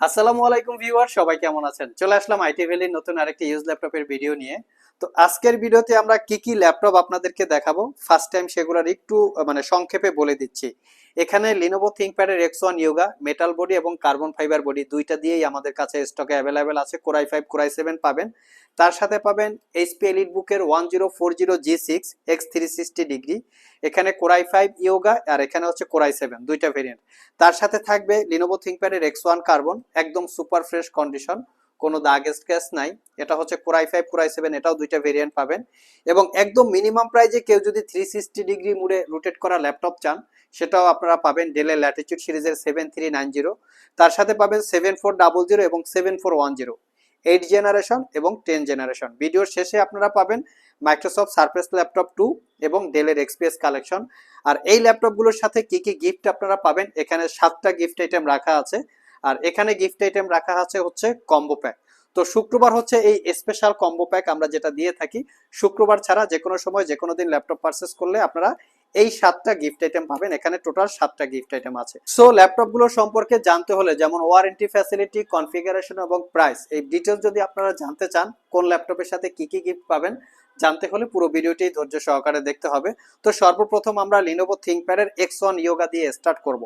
আসসালামু আলাইকুম ভিউয়ার, সবাই কেমন আছেন? চলে আসলাম আইটি ভ্যালির নতুন আরেকটি ইউজ ল্যাপটপের ভিডিও নিয়ে। তো আজকের ভিডিওতে আমরা কি কি ল্যাপটপ আপনাদেরকে দেখাবো? ফার্স্ট টাইম সেগুলোর একটু মানে সংক্ষেপে বলে দিচ্ছি। এখানে Lenovo থিংকপ্যাডের X one Yoga metal body এবং কার্বন ফাইবার বডি দুইটা দিয়েই আমাদের কাছে স্টকে অ্যাভেলেবেল আছে। কোরাই ফাইভ কোরাই সেভেন পাবেন। তার সাথে পাবেন এইচপি এলিট বুকের one zero four zero G six X three sixty degree এখানে কোরাই ফাইভ ইয়োগা আর এখানে হচ্ছে কোরাই সেভেন দুইটা ভেরিয়েন্ট তার সাথে থাকবে লিনোভো থিংকপ্যাডের এক্স ওয়ান কার্বন একদম সুপার ফ্রেশ কন্ডিশন কোনো দাগ স্ক্র্যাচ নাই। এটা হচ্ছে কোরাই ফাইভ কোরাই সেভেন এটাও দুইটা ভেরিয়েন্ট পাবেন। এবং একদম মিনিমাম প্রাইজে কেউ যদি থ্রি সিক্সটি ডিগ্রি মুড়ে রোটেট করা ল্যাপটপ চান সেটাও আপনারা পাবেন ডেলের ল্যাটিচিউড সিরিজের সেভেন থ্রি নাইন জিরো তার সাথে পাবেন সেভেন ফোর ডাবল জিরো এবং seven four one zero eight generation এবং টেন জেনারেশন ভিডিওর শেষে আপনারা পাবেন মাইক্রোসফট সার্ফেস ল্যাপটপ টু এবং ডেলের এক্সপিএস কালেকশন আর এই ল্যাপটপগুলোর সাথে কি কি গিফট আপনারা পাবেন, এখানে সাতটা গিফট আইটেম রাখা আছে। আর এখানে গিফট আইটেম রাখা আছে হচ্ছে কম্বো প্যাক তো শুক্রবার হচ্ছে এই স্পেশাল কম্বো প্যাক আমরা যেটা দিয়ে থাকি, শুক্রবার ছাড়া যে কোনো সময় যে কোনো দিন ল্যাপটপ পারচেস করলে আপনারা এই সাতটা গিফট আইটেম পাবেন। এখানে টোটাল সাতটা গিফট আইটেম আছে। সো ল্যাপটপগুলো সম্পর্কে জানতে হলে, যেমন ওয়ারেন্টি ফ্যাসিলিটি কনফিগারেশন এবং প্রাইস এই ডিটেলস যদি আপনারা জানতে চান, কোন ল্যাপটপের সাথে কি কি গিফট পাবেন, জানতে হলে পুরো ভিডিওটি ধৈর্য সহকারে দেখতে হবে। তো সর্বপ্রথম আমরা লিনোভো থিংকপ্যাডের এক্স ওয়ান ইয়োগা দিয়ে স্টার্ট করব।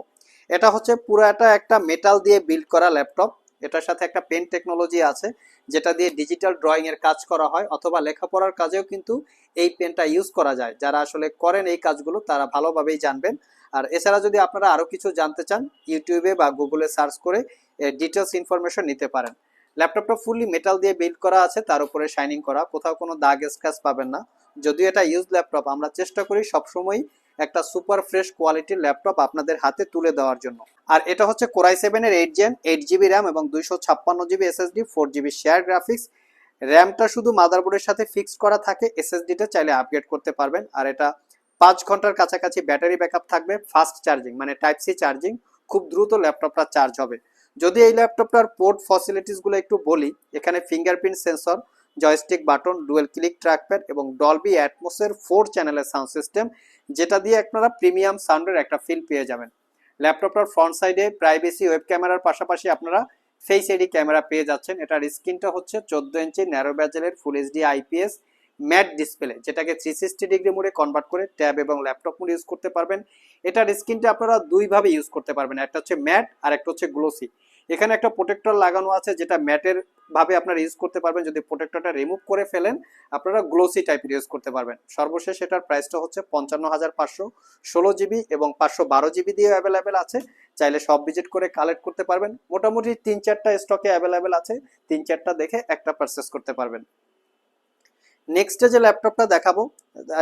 এটা হচ্ছে পুরো একটা মেটাল দিয়ে বিল্ড করা ল্যাপটপ এটার সাথে একটা পেন টেকনোলজি আছে। যেটা দিয়ে ডিজিটাল ড্রয়িং এর কাজ করা হয় অথবা লেখাপড়ার কাজেও কিন্তু এই পেনটা ইউজ করা যায়। যারা আসলে করেন এই কাজগুলো, তারা ভালোভাবেই জানবেন। আর এছাড়া যদি আপনারা আরও কিছু জানতে চান ইউটিউবে বা গুগলে সার্চ করে ডিটেলস ইনফরমেশন নিতে পারেন। ল্যাপটপটা ফুললি মেটাল দিয়ে বিল্ড করা আছে, তার উপরে শাইনিং করা। কোথাও কোনো দাগ স্ক্র্যাচ পাবেন না। যদিও এটা ইউজ ল্যাপটপ আমরা চেষ্টা করি সবসময় একটা সুপার ফ্রেশ কোয়ালিটির ল্যাপটপ আপনাদের হাতে তুলে দেওয়ার জন্য। আর এটা হচ্ছে কোরাই সেভেনের eight gen eight GB RAM এবং দুইশো ছাপ্পান্ন GB SSD four GB share graphics র্যামটা শুধু মাদারবোর্ডের সাথে ফিক্সড করা থাকে এসএসডিটা চাইলে আপগ্রেড করতে পারবেন। আর এটা পাঁচ ঘণ্টার কাছাকাছি ব্যাটারি ব্যাকআপ থাকবে ফাস্ট চার্জিং মানে টাইপ সি চার্জিং খুব দ্রুত ল্যাপটপটা চার্জ হবে। যদি এই ল্যাপটপটার পোর্ট ফসিলিটিসগুলো একটু বলি, এখানে fingerprint sensor joystick button dual click trackpad এবং ডলবি অ্যাটমোসের ফোর চ্যানেলের সাউন্ড সিস্টেম যেটা দিয়ে আপনারা প্রিমিয়াম সাউন্ডের একটা ফিল পেয়ে যাবেন। ল্যাপটপটার ফ্রন্ট সাইডে প্রাইভেসি ওয়েব ক্যামেরার পাশাপাশি আপনারা ফেস এডি ক্যামেরা পেয়ে যাচ্ছেন। এটার স্ক্রিনটা হচ্ছে চোদ্দ inch narrow ব্যাজেলের full HD IPS matte display যেটাকে থ্রি সিক্সটি ডিগ্রি মোডে কনভার্ট করে ট্যাব এবং ল্যাপটপ মোড ইউজ করতে পারবেন। এটার স্ক্রিনটা আপনারা দুইভাবে ইউজ করতে পারবেন। একটা হচ্ছে ম্যাট আর একটা হচ্ছে গ্লোসি এখানে একটা প্রোটেক্টর লাগানো আছে যেটা ম্যাটের ভাবে আপনারা ইউজ করতে পারবেন। যদি প্রোটেক্টরটা রিমুভ করে ফেলেন, আপনারা গ্লোসি টাইপের ইউজ করতে পারবেন। সর্বশেষ এটার প্রাইসটা হচ্ছে পঞ্চান্ন হাজার পাঁচশো ষোলো জিবি এবং পাঁচশো বারো জিবি দিয়ে অ্যাভেলেবেল আছে। চাইলে সব ভিজিট করে কালেক্ট করতে পারবেন। মোটামুটি তিন চারটা স্টকে অ্যাভেলেবেল আছে। তিন চারটা দেখে একটা পারচেস করতে পারবেন। নেক্সটে যে ল্যাপটপটা দেখাবো,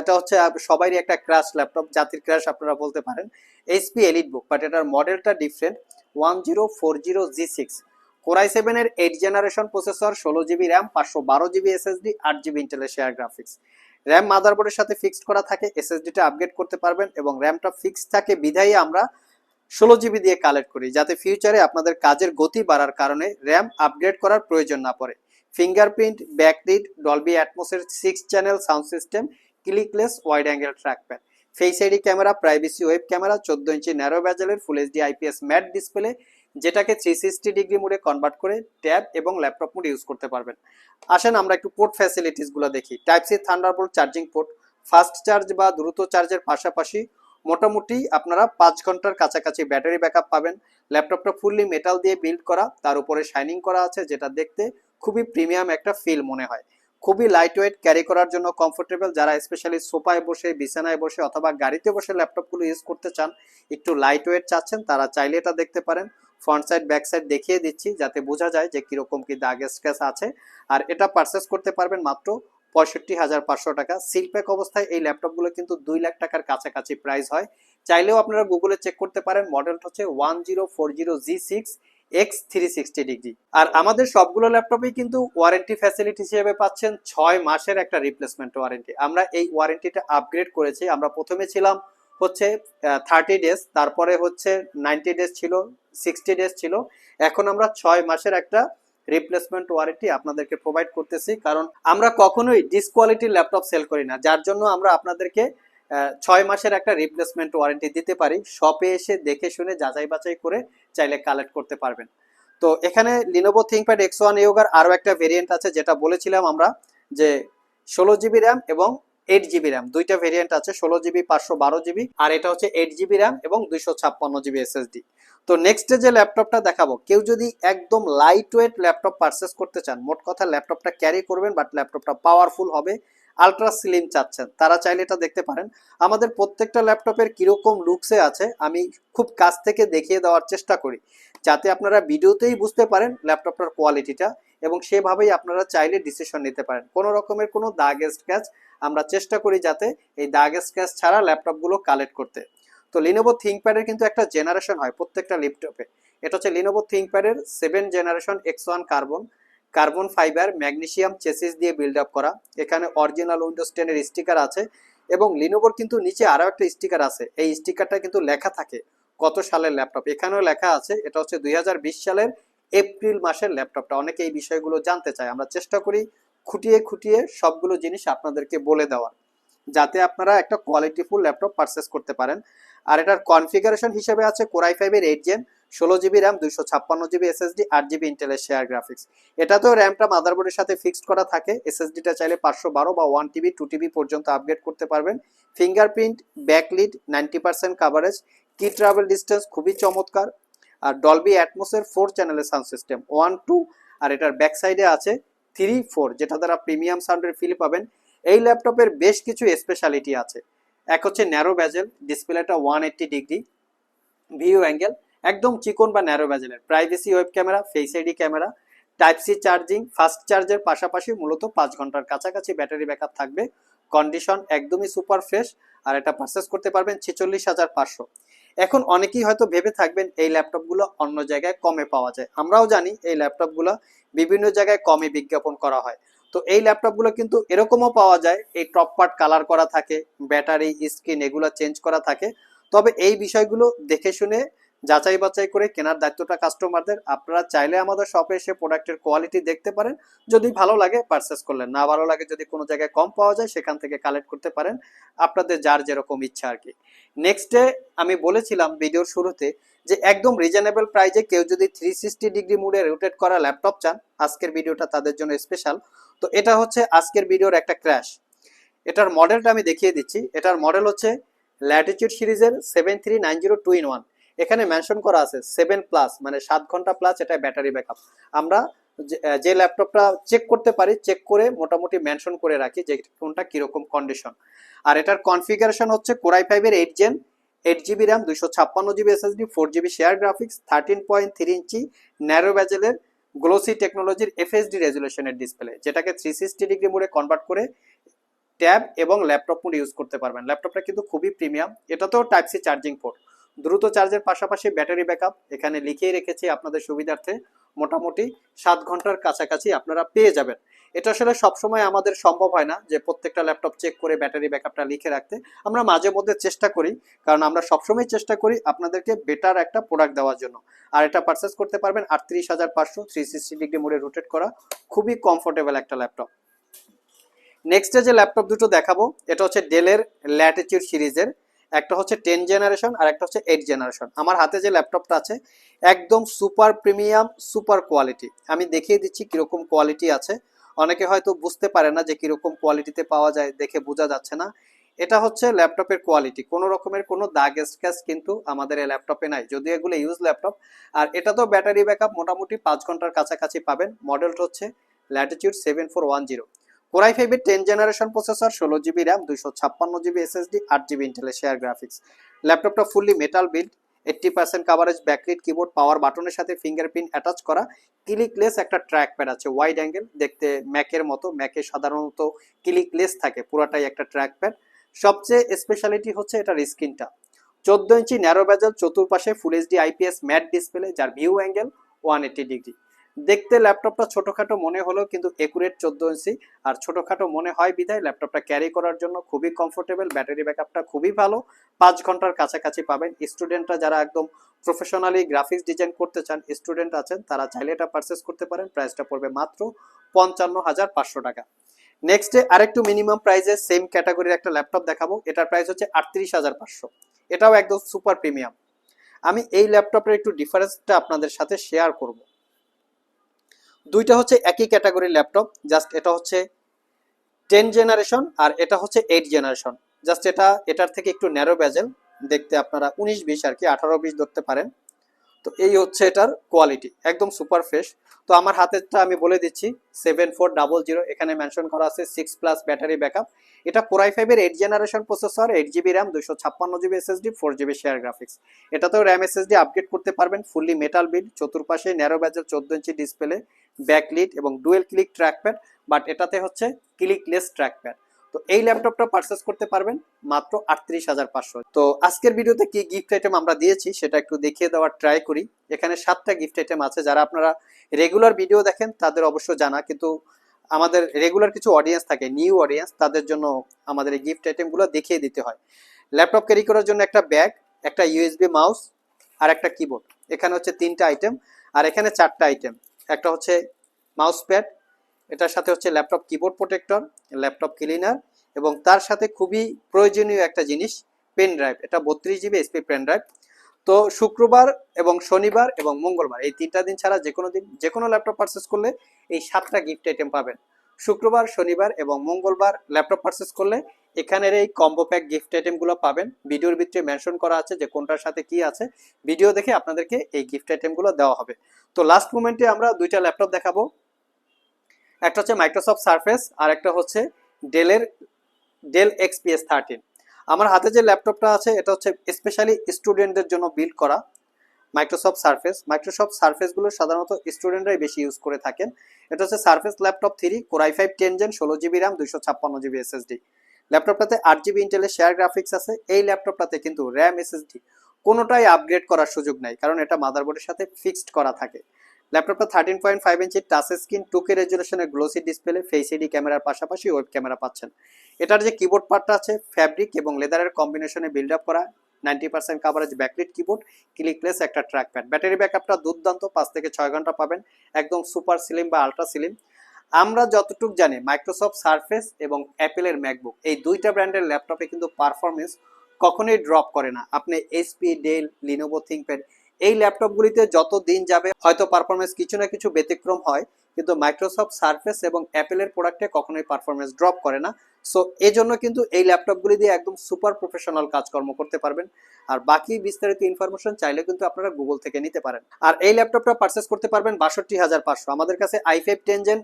এটা হচ্ছে সবারই একটা ক্র্যাশ ল্যাপটপ জাতির ক্র্যাশ আপনারা বলতে পারেন। এইচপি এলিট বুক বাট এটার মডেলটা different one zero four zero G six core i সেভেনের এইট জেনারেশন প্রসেসর ষোলো জিবি র্যাম পাঁচশো বারো জিবি এসএসডি আট জিবি ইন্টেলের শেয়ার গ্রাফিক্স র্যাম মাদারবোর্ডের সাথে ফিক্সড করা থাকে এসএসডিটা আপগ্রেড করতে পারবেন এবং র্যামটা ফিক্সড থাকে বিধায়ী আমরা ষোলো জিবি দিয়ে কালেক্ট করি, যাতে ফিউচারে আপনাদের কাজের গতি বাড়ার কারণে র্যাম আপগ্রেড করার প্রয়োজন না পড়ে। Fingerprint backlit Dolby অ্যাটমোসের six channel sound system clickless wide angle trackpad face ID camera privacy web camera চোদ্দ inch narrow ব্যাজেলের full HD IPS matte display যেটাকে থ্রি সিক্সটি ডিগ্রি মোডে কনভার্ট করে ট্যাব এবং laptop mode use করতে পারবেন। আসেন আমরা একটু পোর্ট ফ্যাসিলিটিসগুলো দেখি। Type C Thunderbolt charging port fast charge বা দ্রুত চার্জের পাশাপাশি মোটামুটি আপনারা পাঁচ ঘণ্টার কাছাকাছি ব্যাটারি ব্যাকআপ পাবেন। ল্যাপটপটা ফুললি মেটাল দিয়ে বিল্ড করা, তার উপরে শাইনিং করা আছে, যেটা দেখতে খুবই প্রিমিয়াম একটা ফিল মনে হয়। খুবই লাইট ওয়েট ক্যারি করার জন্য কমফোর্টেবল যারা স্পেশালি সোফায় বসে, বিছানায় বসে অথবা গাড়িতে বসে ল্যাপটপগুলো ইউজ করতে চান, একটু লাইট ওয়েট চাচ্ছেন, তারা চাইলে এটা দেখতে পারেন। ফ্রন্ট সাইড ব্যাক সাইড দেখিয়ে দিচ্ছি যাতে বোঝা যায় যে কীরকম কী দাগ স্ক্র্যাচ আছে। আর এটা পারচেস করতে পারবেন মাত্র পঁয়ষট্টি হাজার পাঁচশো টাকা। সিলপ্যাক অবস্থায় এই ল্যাপটপগুলো কিন্তু দুই লাখ টাকার কাছাকাছি প্রাইস হয়। চাইলেও আপনারা গুগলে চেক করতে পারেন। মডেলটা হচ্ছে one zero four zero G six X three sixty degree আর আমাদের সবগুলো ল্যাপটপেই কিন্তু ওয়ারেন্টি ফ্যাসিলিটি হিসেবে পাচ্ছেন ছয় মাসের একটা রিপ্লেসমেন্ট ওয়ারেন্টি আমরা এই ওয়ারেন্টিটা আপগ্রেড করেছি। আমরা প্রথমে ছিলাম হচ্ছে থার্টি ডেজ তারপরে হচ্ছে নাইনটি ডেজ ছিল সিক্সটি ডেজ ছিল। এখন আমরা ছয় মাসের একটা রিপ্লেসমেন্ট ওয়ারেন্টি আপনাদেরকে প্রোভাইড করতেছি। কারণ আমরা কখনোই ডিসকোয়ালিটির ল্যাপটপ সেল করি না। যার জন্য আমরা আপনাদেরকে ছয় মাসের একটা রিপ্লেসমেন্ট ওয়ারেন্টি দিতে পারি। শপে এসে দেখে শুনে যাচাই বাছাই করে চাইলে কালেক্ট করতে পারবেন। তো এখানে লিনোভো থিংকপ্যাড এক্স ওয়ান ইয়োগার আরও একটা ভেরিয়েন্ট আছে, যেটা বলেছিলাম আমরা যে ষোলো জিবি র্যাম এবং এইট জিবি র্যাম দুইটা ভেরিয়েন্ট আছে, ষোলো জিবি পাঁচশো বারো জিবি আর এটা হচ্ছে এইট জিবি র্যাম এবং দুইশো ছাপ্পান্ন জিবি এসএসডি তো নেক্সটে যে ল্যাপটপটা দেখাবো, কেউ যদি একদম লাইট ওয়েট ল্যাপটপ পারচেস করতে চান, মোট কথা ল্যাপটপটা ক্যারি করবেন বাট ল্যাপটপটা পাওয়ারফুল হবে। আলট্রা স্লিম চাচ্ছেন। তারা চাইলে এটা দেখতে পারেন। আমাদের প্রত্যেকটা ল্যাপটপের কীরকম লুকসে আছে, আমি খুব কাছ থেকে দেখিয়ে দেওয়ার চেষ্টা করি। যাতে আপনারা ভিডিওতেই বুঝতে পারেন ল্যাপটপটার কোয়ালিটিটা এবং সেভাবেই আপনারা চাইলে ডিসিশন নিতে পারেন। কোনো রকমের কোনো দাগ স্ক্র্যাচ আমরা চেষ্টা করি যাতে এই দাগ স্ক্র্যাচ ছাড়া ল্যাপটপগুলো কালেক্ট করতে। তো লিনোভো থিঙ্কপ্যাডের কিন্তু একটা জেনারেশন হয় প্রত্যেকটা ল্যাপটপে। এটা হচ্ছে Lenovo থিঙ্কপ্যাডের seven generation X one carbon carbon fibre, magnesium, chassis দিয়ে বিল্ড আপ করা। এখানে অরিজিনাল উইন্ডোজ টেনের স্টিকার আছে এবং লিনোভোর কিন্তু নিচে আরও একটা স্টিকার আছে। এই স্টিকারটা কিন্তু লেখা থাকে কত সালের ল্যাপটপ এখানেও লেখা আছে, এটা হচ্ছে দুই হাজার বিশ সালের এপ্রিল মাসের ল্যাপটপটা অনেকে এই বিষয়গুলো জানতে চায়। আমরা চেষ্টা করি খুঁটিয়ে খুঁটিয়ে সবগুলো জিনিস আপনাদেরকে বলে দেওয়ার, যাতে আপনারা একটা কোয়ালিটিফুল ল্যাপটপ পারচেস করতে পারেন। আর এটার কনফিগারেশন হিসেবে আছে কোরাই ফাইভের এইট জেন ষোলো জিবি র্যাম দুইশো ছাপ্পান্ন জিবি এসএসডি আট জিবি ইন্টেলের শেয়ার গ্রাফিক্স এটাতেও র্যামটা মাদারবোর্ডের সাথে ফিক্সড করা থাকে। এসএসডিটা চাইলে পাঁচশো বারো বা ওয়ান টিবি টু টিবি পর্যন্ত আপগ্রেড করতে পারবেন। Fingerprint backlit ninety percent coverage key travel distance খুবই চমৎকার। আর ডলবি অ্যাটমোসের ফোর চ্যানেলের সাউন্ড সিস্টেম ওয়ান টু আর এটার ব্যাক সাইডে আছে থ্রি ফোর যেটা দ্বারা প্রিমিয়াম সাউন্ডের ফিল পাবেন। এই ল্যাপটপের বেশ কিছু স্পেশালিটি আছে। এক হচ্ছে ন্যারো ব্যাজেল ডিসপ্লেটা one eighty degree view angle একদম চিকন বা narrow ব্যাজেলের privacy web camera face ID camera type C charging fast চার্জের পাশাপাশি মূলত পাঁচ ঘণ্টার কাছাকাছি ব্যাটারি ব্যাকআপ থাকবে। কন্ডিশন একদমই সুপার ফ্রেশ আর এটা পারচেস করতে পারবেন ছেচল্লিশ হাজার পাঁচশো। এখন অনেকেই হয়তো ভেবে থাকবেন এই ল্যাপটপগুলো অন্য জায়গায় কমে পাওয়া যায়। আমরাও জানি এই ল্যাপটপগুলো বিভিন্ন জায়গায় কমে বিজ্ঞাপন করা হয়। তো এই ল্যাপটপগুলো কিন্তু এরকমও পাওয়া যায়। এই টপ পার্ট কালার করা থাকে ব্যাটারি স্ক্রিন এগুলো চেঞ্জ করা থাকে। তবে এই বিষয়গুলো দেখে শুনে, যাচাই বাছাই করে কেনার দায়িত্বটা কাস্টমারদের আপনারা চাইলে আমাদের শপে এসে প্রোডাক্টের কোয়ালিটি দেখতে পারেন। যদি ভালো লাগে পারচেস করলেন। না ভালো লাগে, যদি কোনো জায়গায় কম পাওয়া যায়, সেখান থেকে কালেক্ট করতে পারেন। আপনাদের যার যেরকম ইচ্ছা আর কি। নেক্সটে আমি বলেছিলাম ভিডিওর শুরুতে যে, একদম রিজনেবল প্রাইজে কেউ যদি থ্রি সিক্সটি ডিগ্রি মুডে রোটেট করা ল্যাপটপ চান, আজকের ভিডিওটা তাদের জন্য স্পেশাল তো এটা হচ্ছে আজকের ভিডিওর একটা ক্র্যাশ এটার মডেলটা আমি দেখিয়ে দিচ্ছি। এটার মডেল হচ্ছে ল্যাটিচিউড সিরিজের seven three nine zero two in one এখানে মেনশন করা আছে সেভেন প্লাস মানে সাত ঘণ্টা প্লাস এটা ব্যাটারি ব্যাকআপ আমরা যে- ল্যাপটপটা চেক করতে পারি চেক করে মোটামুটি মেনশন করে রাখি যে কোনটা কীরকম কন্ডিশন আর এটার কনফিগারেশন হচ্ছে কোরাই ফাইভের eight gen eight GB RAM দুইশো ছাপ্পান্ন GB SSD four GB share graphics thirteen point three inch narrow ব্যাজেলের glossy টেকনোলজির এফএসডি রেজুলেশনের ডিসপ্লে যেটাকে থ্রি সিক্সটি ডিগ্রি মোডে কনভার্ট করে ট্যাব এবং ল্যাপটপ মোড ইউজ করতে পারবেন। ল্যাপটপটা কিন্তু খুবই প্রিমিয়াম এটা তো টাইপ সি চার্জিং পোর্ট দ্রুত চার্জের পাশাপাশি ব্যাটারি ব্যাকআপ এখানে লিখেই রেখেছি আপনাদের সুবিধার্থে। মোটামুটি সাত ঘণ্টার কাছাকাছি আপনারা পেয়ে যাবেন। এটা আসলে সবসময় আমাদের সম্ভব হয় না যে প্রত্যেকটা ল্যাপটপ চেক করে ব্যাটারি ব্যাকআপটা লিখে রাখতে। আমরা মাঝে মধ্যে চেষ্টা করি, কারণ আমরা সবসময় চেষ্টা করি আপনাদেরকে বেটার একটা প্রোডাক্ট দেওয়ার জন্য। আর এটা পারচেস করতে পারবেন আটত্রিশ হাজার পাঁচশো থ্রি সিক্সটি ডিগ্রি মোডে রোটেট করা খুবই কমফোর্টেবল একটা ল্যাপটপ। নেক্সটে যে ল্যাপটপ দুটো দেখাবো, এটা হচ্ছে ডেলের ল্যাটিচিউড সিরিজের। একটা হচ্ছে টেন জেনারেশন আর একটা হচ্ছে এইট জেনারেশন আমার হাতে যে ল্যাপটপটা আছে, একদম সুপার প্রিমিয়াম সুপার কোয়ালিটি আমি দেখিয়ে দিচ্ছি কীরকম কোয়ালিটি আছে। অনেকে হয়তো বুঝতে পারে না যে কীরকম কোয়ালিটিতে পাওয়া যায় দেখে বোঝা যাচ্ছে না। এটা হচ্ছে ল্যাপটপের কোয়ালিটি কোনো রকমের কোনো দাগ স্ক্যাচ কিন্তু আমাদের এই ল্যাপটপে নাই। যদিও এগুলো ইউজ ল্যাপটপ। আর এটা তো ব্যাটারি ব্যাকআপ মোটামুটি পাঁচ ঘণ্টার কাছাকাছি পাবেন। মডেলটা হচ্ছে Latitude seven four one zero core i ফাইভের টেন জেনারেশন প্রসেসর ষোলো জিবি র্যাম দুইশো ছাপ্পান্ন জিবি এসএসডি আট জিবি ইন্টেলের শেয়ার গ্রাফিক্স ল্যাপটপটা fully metal build eighty percent coverage backlit keyboard power বাটনের সাথে ফিঙ্গারপ্রিন্ট অ্যাটাচ করা। ক্লিকলেস একটা ট্র্যাক প্যাড আছে ওয়াইড অ্যাঙ্গেল দেখতে ম্যাকের মতো, ম্যাকে সাধারণত ক্লিকলেস থাকে, পুরাটাই একটা ট্র্যাক প্যাড সবচেয়ে স্পেশালিটি হচ্ছে এটার স্ক্রিনটা চোদ্দ ইঞ্চি ন্যারো ব্যাজাল চতুর্পাশে full HD IPS matte display যার view angle one eighty degree দেখতে ল্যাপটপটা ছোটখাটো মনে হলো কিন্তু একুরেট চোদ্দ ইঞ্চি আর ছোটখাটো মনে হয় বিধায় ল্যাপটপটা ক্যারি করার জন্য খুবই কমফোর্টেবল ব্যাটারি ব্যাকআপটা খুবই ভালো। পাঁচ ঘণ্টার কাছাকাছি পাবেন। স্টুডেন্টরা যারা একদম প্রফেশনালি গ্রাফিক্স ডিজাইন করতে চান স্টুডেন্ট আছেন, তারা চাইলে এটা পারচেস করতে পারেন। প্রাইসটা পড়বে মাত্র পঞ্চান্ন হাজার পাঁচশো টাকা। নেক্সট নেক্সটে আরেকটু মিনিমাম প্রাইসে সেম ক্যাটাগরির একটা ল্যাপটপ দেখাবো। এটার প্রাইস হচ্ছে আটত্রিশ হাজার পাঁচশো। এটাও একদম সুপার প্রিমিয়াম আমি এই ল্যাপটপের একটু ডিফারেন্সটা আপনাদের সাথে শেয়ার করব। দুইটা হচ্ছে একই ক্যাটাগরির ল্যাপটপ, জাস্ট এটা হচ্ছে টেন জেনারেশন আর এটা হচ্ছে এইট জেনারেশন। জাস্ট এটা, এটার থেকে একটু ন্যারো ব্যাজেল দেখতে আপনারা উনিশ বিশ আর কি, আঠারো বিশ ধরতে পারেন। তো এই হচ্ছে এটার কোয়ালিটি একদম সুপার ফ্রেশ তো আমার হাতেরটা আমি বলে দিচ্ছি সেভেন ফোর ডাবল জিরো এখানে মেনশন করা আছে সিক্স প্লাস ব্যাটারি ব্যাকআপ এটা কোরাই ফাইভের eight generation processor eight GB RAM দুশো ছাপ্পান্ন GB SSD four GB share graphics এটাতেও র্যাম এসএসডি আপগ্রেড করতে পারবেন ফুললি মেটাল বিল চতুর্পাশে ন্যারো ব্যাজেল চোদ্দ ইঞ্চি ডিসপ্লে ব্যাকলিট এবং ডুয়েল ক্লিক ট্র্যাকপ্যাড বাট এটাতে হচ্ছে ক্লিকলেস ট্র্যাকপ্যাড তো এই ল্যাপটপটা পারচেস করতে পারবেন মাত্র আটত্রিশ হাজার পাঁচশো। তো আজকের ভিডিওতে কি গিফট আইটেম আমরা দিয়েছি সেটা একটু দেখিয়ে দেওয়ার ট্রাই করি। এখানে সাতটা গিফট আইটেম আছে, যারা আপনারা রেগুলার ভিডিও দেখেন তাদের অবশ্য জানা, কিন্তু আমাদের রেগুলার কিছু অডিয়েন্স থাকে নিউ অডিয়েন্স তাদের জন্য আমাদের এই গিফট আইটেমগুলো দেখিয়ে দিতে হয়। ল্যাপটপ ক্যারি করার জন্য একটা ব্যাগ একটা ইউএসবি মাউস আর একটা কিবোর্ড এখানে হচ্ছে তিনটা আইটেম আর এখানে চারটা আইটেম একটা হচ্ছে মাউস প্যাড এটার সাথে হচ্ছে laptop keyboard protector laptop cleaner এবং তার সাথে খুবই প্রয়োজনীয় একটা জিনিস পেন ড্রাইভ এটা বত্রিশ জিবি এসপি পেন ড্রাইভ তো শুক্রবার এবং শনিবার এবং মঙ্গলবার, এই তিনটা দিন ছাড়া যে কোনো দিন, যে কোনো ল্যাপটপ পারচেস করলে এই সাতটা গিফট আইটেম পাবেন। শুক্রবার, শনিবার এবং মঙ্গলবার ল্যাপটপ পারচেস করলে এখানের এই কম্বো প্যাক গিফট আইটেমগুলো পাবেন। ভিডিওর ভিতরে মেনশন করা আছে যে কোনটার সাথে কি আছে। ভিডিও দেখে আপনাদেরকে এই গিফট আইটেমগুলো দেওয়া হবে। তো লাস্ট মোমেন্টে আমরা দুইটা ল্যাপটপ দেখাবো। একটা হচ্ছে মাইক্রোসফট সার্ফেস আর একটা হচ্ছে ডেলের ডেল এক্সপিএস থার্টিন আমার হাতে যে ল্যাপটপটা আছে, এটা হচ্ছে স্পেশালি স্টুডেন্টদের জন্য বিল্ড করা মাইক্রোসফট সার্ফেস মাইক্রোসফট সার্ফেসগুলো সাধারণত স্টুডেন্টরাই বেশি ইউজ করে থাকেন। এটা হচ্ছে Surface laptop three core i five ten gen ষোলো জিবি র্যাম দুইশো ছাপ্পান্ন জিবি এসএসডি ল্যাপটপটাতে আট জিবি ইন্টেলের শেয়ার গ্রাফিক্স আছে। এই ল্যাপটপটাতে কিন্তু র্যাম এসএসডি কোনোটাই আপগ্রেড করার সুযোগ নাই, কারণ এটা মাদারবোর্ডের সাথে ফিক্সড করা থাকে। ল্যাপটপটা thirteen point five inch touch screen two K রেজুলেশনের glossy display face ক্যামেরার পাশাপাশি ওয়েব ক্যামেরা পাচ্ছেন। এটার যে কিবোর্ড পার্টটা আছে ফ্যাব্রিক এবং লেদারের কম্বিনেশনে বিল্ড আপ করা ninety percent coverage backlit keyboard clickless একটা ট্র্যাক প্যাড ব্যাটারি ব্যাকআপটা দুর্দান্ত, পাঁচ থেকে ছয় ঘণ্টা পাবেন, একদম সুপার সিলিম বা আলট্রা সিলিম আমরা যতটুকু জানি মাইক্রোসফট সার্ফেস এবং অ্যাপেলের ম্যাকবুক এই দুইটা ব্র্যান্ডের ল্যাপটপে কিন্তু পারফরমেন্স কখনোই ড্রপ করে না। আপনি এইচপি ডেল লিনোভো থিংপ্যাড এই ল্যাপটপগুলিতে যত দিন যাবে, হয়তো পারফরমেন্স কিছু না কিছু ব্যতিক্রম হয়, কিন্তু মাইক্রোসফট সার্ফেস এবং অ্যাপেলের প্রোডাক্টে কখনোই পারফরমেন্স ড্রপ করে না। সো এই জন্য কিন্তু এই ল্যাপটপগুলি দিয়ে একদম সুপার প্রফেশনাল কাজকর্ম করতে পারবেন। আর বাকি বিস্তারিত ইনফরমেশন চাইলে কিন্তু আপনারা গুগল থেকে নিতে পারেন। আর এই ল্যাপটপটা পারচেস করতে পারবেন বাষট্টি হাজার পাঁচশো। আমাদের কাছে I five ten gen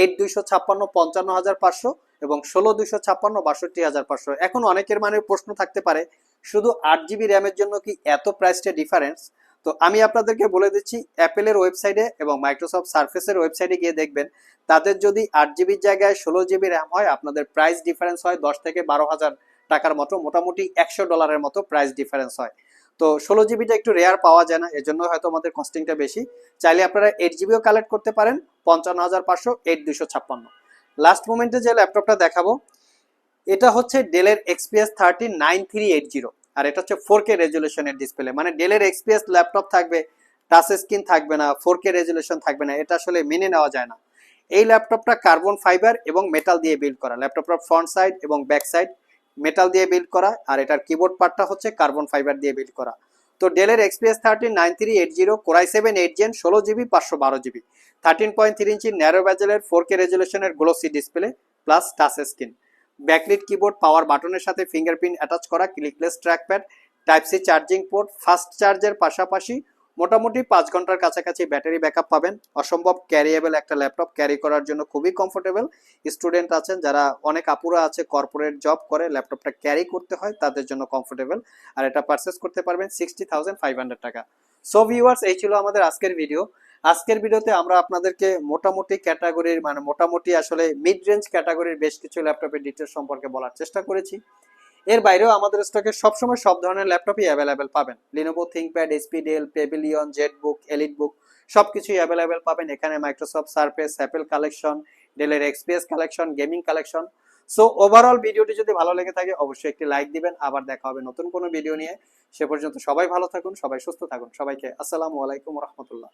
eight দুইশো ছাপ্পান্ন, পঞ্চান্ন হাজার পাঁচশো এবং ষোলো দুইশো ছাপ্পান্ন, বাষট্টি হাজার পাঁচশো। এখন অনেকের মানে প্রশ্ন থাকতে পারে, শুধু আট জিবি র্যামের জন্য কি এত প্রাইসটা ডিফারেন্স তো আমি আপনাদেরকে বলে দিচ্ছি, অ্যাপেলের ওয়েবসাইটে এবং মাইক্রোসফট সার্ফেসের ওয়েবসাইটে গিয়ে দেখবেন, তাদের যদি আট জিবির জায়গায় ষোলো জিবি র্যাম হয়, আপনাদের প্রাইস ডিফারেন্স হয় দশ থেকে বারো হাজার টাকার মতো, মোটামুটি একশো ডলারের মতো প্রাইস ডিফারেন্স হয়। তো ষোলো জিবিটা একটু রেয়ার পাওয়া যায় না, এজন্য হয়তো আমাদের কস্টিংটা বেশি। চাইলে আপনারা এইট জিবিও কালেক্ট করতে পারেন, পঞ্চান্ন হাজার পাঁচশো এইট দুশো ছাপ্পান্ন। লাস্ট মোমেন্টে যে ল্যাপটপটা দেখাবো, এটা হচ্ছে ডেলের XPS thirty nine three eight zero আর এটা হচ্ছে ফোর কে রেজুলেশনের ডিসপ্লে মানে ডেলের এক্সপিএস ল্যাপটপ থাকবে টাচ স্ক্রিন থাকবে না ফোর কে রেজুলেশন থাকবে না, এটা আসলে মেনে নেওয়া যায় না। এই ল্যাপটপটা কার্বন ফাইবার এবং মেটাল দিয়ে বিল্ড করা। ল্যাপটপটার ফ্রন্ট সাইড এবং ব্যাক সাইড মেটাল দিয়ে বিল্ড করা, আর এটার কিবোর্ড পার্টটা হচ্ছে কার্বন ফাইবার দিয়ে বিল্ড করা। তো ডেলের XPS thirteen nine three eight zero core i seven eight gen ষোলো জিবি, পাঁচশো বারো GB. Thirteen point three inch narrow ব্যাজেলের four K রেজুলেশনের glossy display plus touch screen backlit keyboard power বাটনের সাথে fingerprint attach করা clickless trackpad type C charging port fast চার্জের পাশাপাশি মোটামুটি পাঁচ ঘণ্টার কাছাকাছি ব্যাটারি ব্যাকআপ পাবেন। অসম্ভব ক্যারিয়েবল একটা ল্যাপটপ, ক্যারি করার জন্য খুবই কমফোর্টেবল। স্টুডেন্ট আছেন যারা অনেক আপুরা আছে, কর্পোরেট জব করে, ল্যাপটপটা ক্যারি করতে হয়, তাদের জন্য কমফোর্টেবল। আর এটা পারচেস করতে পারবেন সিক্সটি থাউজেন্ড ফাইভ হান্ড্রেড টাকা। সো ভিউয়ার্স এই ছিল আমাদের আজকের ভিডিও আজকের ভিডিওতে আমরা আপনাদেরকে মোটামুটি ক্যাটাগরির মানে মোটামুটি আসলে মিড রেঞ্জ ক্যাটাগরির বেশ কিছু ল্যাপটপের ডিটেলস সম্পর্কে বলার চেষ্টা করেছি। এর বাইরেও আমাদের স্টকে সবসময় সব ধরনের ল্যাপটপই অ্যাভেলেবেল পাবেন। Lenovo ThinkPad HP Dell Pavilion ZBook EliteBook সব কিছুই অ্যাভেলেবেল পাবেন। এখানে মাইক্রোসফট সার্ফেস অ্যাপেল কালেকশন ডেলের XPS collection gaming collection so overall ভিডিওটি যদি ভালো লেগে থাকে, অবশ্যই একটি লাইক দিবেন। আবার দেখা হবে নতুন কোনো ভিডিও নিয়ে। সে পর্যন্ত সবাই ভালো থাকুন, সবাই সুস্থ থাকুন। সবাইকে আসসালামু আলাইকুম রহমতুল্লাহ।